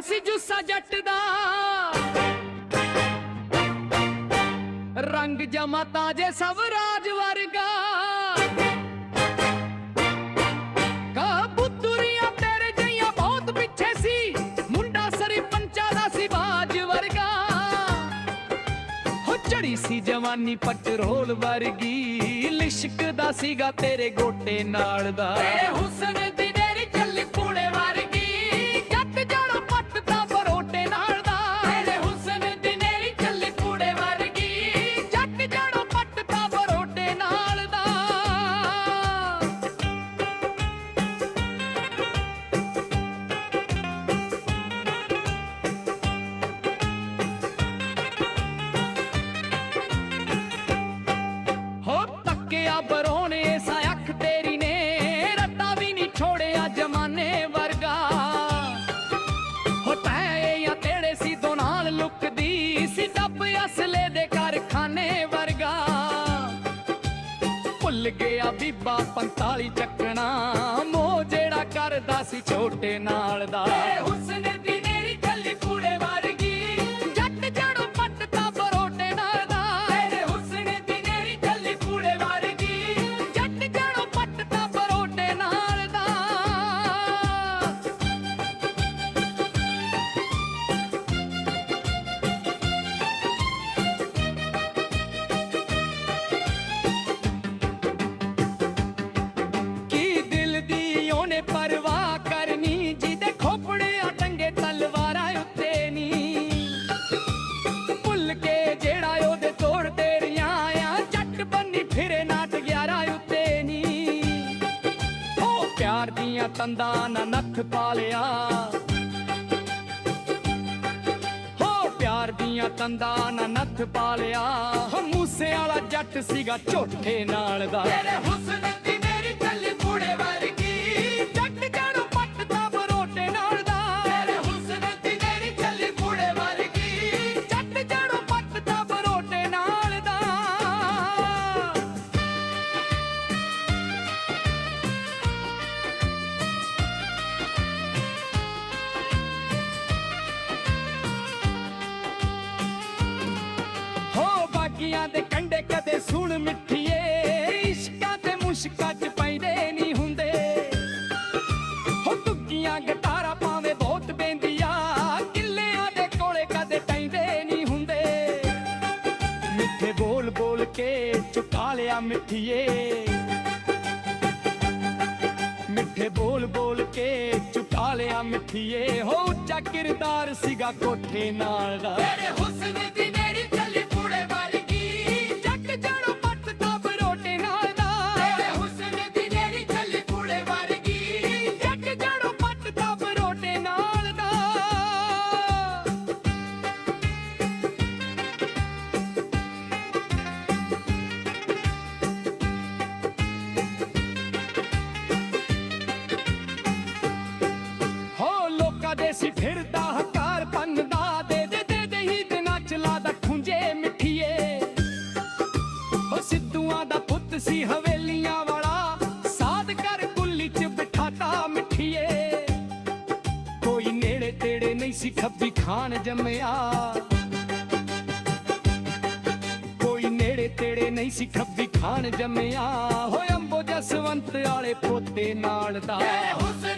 ਸੀ ਜੁੱਸਾ ਜੱਟ ਦਾ। ਰੰਗ ਜਮਾ ਤਾਜੇ ਸਭ ਰਾਜ ਵਰਗਾ। ਕਬੂਤਰੀਆਂ ਤੇਰੇ ਜਈਆਂ ਬਹੁਤ ਪਿੱਛੇ ਸੀ। ਮੁੰਡਾ ਸਰੀ ਪੰਚਾ ਦਾ ਸੀ ਬਾਜ ਵਰਗਾ। ਹੋ ਚੜੀ ਸੀ ਜਵਾਨੀ ਪਟਰੋਲ ਵਰਗੀ। ਲਿਸ਼ਕਦਾ ਸੀਗਾ ਤੇਰੇ ਗੋਟੇ ਨਾਲ ਦਾ। ਤੇਰੇ ਹੁਸਨ ਨਾਲ ਦਾ। ਹੋ ਤੱਕਿਆ ਬਰੋਣੇ ਸਾ ਅੱਖ ਤੇਰੀ ਨੇ, ਰੱਤਾ ਵੀ ਨਹੀਂ ਛੋੜਿਆ ਜਮਾਨੇ ਵਰਗਾ। ਹੋ ਤੈ ਜਾਂ ਤੇੜੇ ਸੀ ਦੋ ਨਾਲ ਲੁਕਦੀ ਸੀ ਡੱਬ ਅਸਲੇ ਦੇ ਭੁੱਲ ਗਿਆ ਬੀਬਾ 45 ਚੱਕਣਾ। ਮੋਹ ਜਿਹੜਾ ਕਰਦਾ ਸੀ ਛੋਟੇ ਨਾਲ ਦਾ। ਪਿਆਰ ਦੀਆਂ ਤੰਦਾਂ ਨਾ ਨੱਥ ਪਾਲਿਆ। ਹੋ, ਪਿਆਰ ਦੀਆਂ ਤੰਦਾਂ ਨਾ ਨੱਥ ਪਾਲਿਆ। ਹੋ, ਮੂਸੇ ਵਾਲਾ ਜੱਟ ਸੀਗਾ ਝੋਠੇ ਨਾਲ ਦਾ। ਤੇਰੇ ਹੁਸਨ ਦੀ ਬਾਗੀਆਂ ਦੇ ਕੰਡੇ ਕਦੇ ਸੁਣ ਮਿੱਠੀਏ, ਇਸ਼ਕਾਂ ਤੇ ਮੁਸ਼ਕਾਂ ਚ ਪੈਂਦੇ ਨਹੀਂ ਹੁੰਦੇ। ਹੋ ਤੁੱਕੀਆਂ ਗਟਾਰਾ ਪਾਵੇਂ ਬਹੁਤ ਬੈਂਦੀਆਂ ਕਿੱਲਿਆਂ ਦੇ ਕੋਲੇ ਕਦੇ ਟੈਂਦੇ ਨਹੀਂ ਹੁੰਦੇ। ਮਿੱਠੇ ਬੋਲ ਬੋਲ ਕੇ ਚੁਕਾ ਲਿਆ ਮਿੱਠੀਏ। ਮਿੱਠੇ ਬੋਲ ਬੋਲ ਕੇ ਚੁਕਾ ਲਿਆ ਮਿੱਠੀਏ। ਹੋ ਉੱਚਾ ਕਿਰਦਾਰ ਸੀਗਾ ਕੋਠੇ ਨਾਲ ਦਾ। ਤੇਰੇ ਹੁਸਨ ਦੀ ਮੇਰੀ ਖੱਬੀ ਖਾਨ ਜੰਮਿਆ। ਕੋਈ ਨੇੜੇ ਤੇੜੇ ਨਹੀਂ ਸੀ ਖੱਬੀ ਖਾਨ ਜੰਮਿਆ। ਹੋਏ ਅੰਬੋ ਜਸਵੰਤ ਵਾਲੇ ਪੋਤੇ ਨਾਲ ਦਾ। ਹੁਸਨ